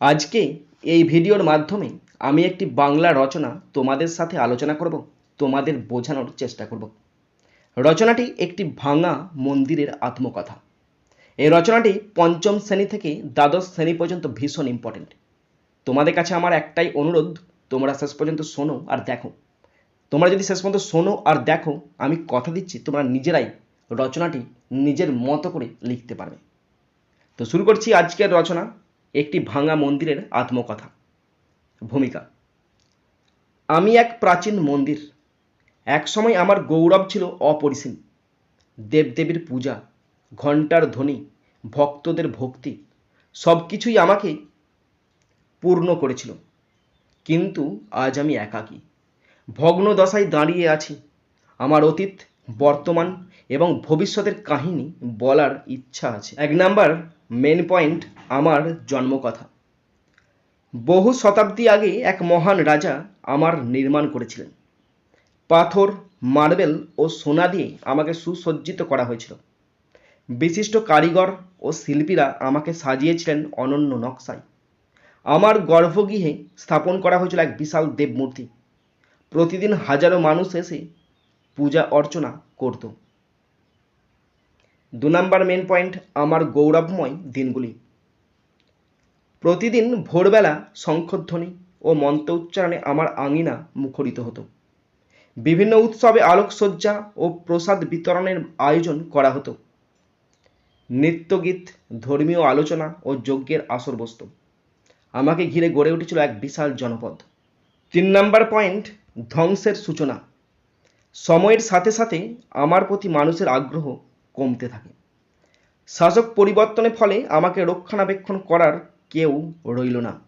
আজকে এই ভিডিওর মাধ্যমে আমি একটি বাংলা রচনা তোমাদের সাথে আলোচনা করব, তোমাদের বোঝানোর চেষ্টা করব। রচনাটি একটি ভাঙা মন্দিরের আত্মকথা। এই রচনাটি পঞ্চম শ্রেণি থেকে দ্বাদশ শ্রেণি পর্যন্ত ভীষণ ইম্পর্টেন্ট তোমাদের কাছে আমার একটাই অনুরোধ, তোমরা শেষ পর্যন্ত শোনো আর দেখো। তোমরা যদি শেষ পর্যন্ত শোনো আর দেখো, আমি কথা দিচ্ছি, তোমরা নিজেরাই রচনাটি নিজের মতো করে লিখতে পারবে। তো শুরু করছি আজকের রচনা। একটি ভাঙা মন্দিরের আত্মকথা। ভূমিকা, আমি এক প্রাচীন মন্দির। একসময় আমার গৌরব ছিল অপরিসীম। দেবদেবীর পূজা, ঘণ্টার ধ্বনি, ভক্তদের ভক্তি সব কিছুই আমাকে পূর্ণ করেছিল। কিন্তু আজ আমি একাকী। ভগ্ন দশায় দাঁড়িয়ে আছি। আমার অতীত বর্তমান এবং ভবিষ্যতের কাহিনী বলার ইচ্ছা আছে। এক নাম্বার মেন পয়েন্ট আমার জন্মকথা। বহু শতাব্দী আগে এক মহান রাজা আমার নির্মাণ করেছিলেন। পাথর, মার্বেল ও সোনা দিয়ে আমাকে সুসজ্জিত করা হয়েছিল। বিশিষ্ট কারিগর ও শিল্পীরা আমাকে সাজিয়েছিলেন অনন্য নকশায়। আমার গর্ভগৃহে স্থাপন করা হয়েছিল এক বিশাল দেবমূর্তি। প্রতিদিন হাজারো মানুষ এসে পূজা অর্চনা করত। দু নম্বর মেন পয়েন্ট আমার গৌরবময় দিনগুলি। প্রতিদিন ভোরবেলা শঙ্খধ্বনি ও মন্ত্র উচ্চারণে আমার আঙিনা মুখরিত হতো। বিভিন্ন উৎসবে আলোকসজ্জা ও প্রসাদ বিতরণের আয়োজন করা হতো। নৃত্যগীত, ধর্মীয় আলোচনা ও যজ্ঞের আসর বসত আমাকে ঘিরে গড়ে উঠেছিল এক বিশাল জনপদ। তিন নাম্বার পয়েন্ট ধ্বংসের সূচনা। সময়ের সাথে সাথে আমার প্রতি মানুষের আগ্রহ কমতে থাকে। শাসক পরিবর্তনের ফলে আমাকে রক্ষণাবেক্ষণ করার কেউ রইল না।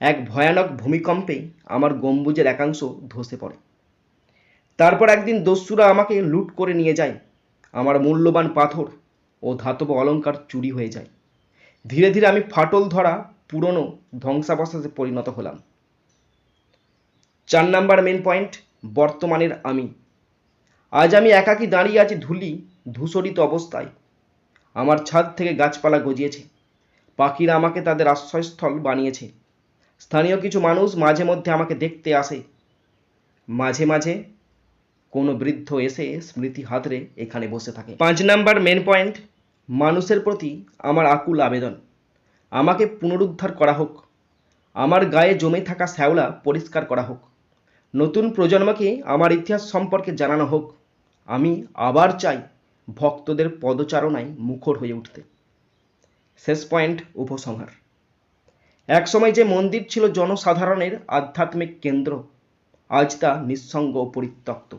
এক ভয়ানক ভূমিকম্পে আমার গম্বুজের একাংশ ধসে পড়ে। তারপর একদিন দস্যুরা আমাকে লুট করে নিয়ে যায়। আমার মূল্যবান পাথর ও ধাতব অলংকার চুরি হয়ে যায়। ধীরে ধীরে আমি ফাটল ধরা, পুরনো ধ্বংসাবশেষে পরিণত হলাম। চার নাম্বার মেন পয়েন্ট বর্তমানের আমি। আজ আমি একাকী দাঁড়িয়ে আছি ধুলি ধূসরিত অবস্থায়। আমার ছাদ থেকে গাছপালা গজিয়েছে। পাখিরা আমাকে তাদের আশ্রয়স্থল বানিয়েছে। স্থানীয় কিছু মানুষ মাঝে মধ্যে আমাকে দেখতে আসে। মাঝে মাঝে কোনো বৃদ্ধ এসে স্মৃতি হাতরে এখানে বসে থাকে। পাঁচ নাম্বার মেন পয়েন্ট মানুষের প্রতি আমার আকুল আবেদন। আমাকে পুনরুদ্ধার করা হোক। আমার গায়ে জমে থাকা শ্যাওলা পরিষ্কার করা হোক। নতুন প্রজন্মকে আমার ইতিহাস সম্পর্কে জানানো হোক। আমি আবার চাই ভক্তদের পদচারণায় মুখর হয়ে উঠতে। শেষ পয়েন্ট, উপসংহার। একসময় যে মন্দির ছিল জনসাধারণের আধ্যাত্মিক কেন্দ্র, আজ তা নিঃসঙ্গ পরিত্যক্ত।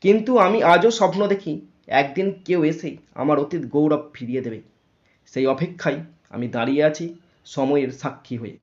কিন্তু আমি আজও স্বপ্ন দেখি, একদিন কেউ এসে আমার অতীত গৌরব ফিরিয়ে দেবে। সেই অপেক্ষায় আমি দাঁড়িয়ে আছি সময়ের সাক্ষী হয়ে।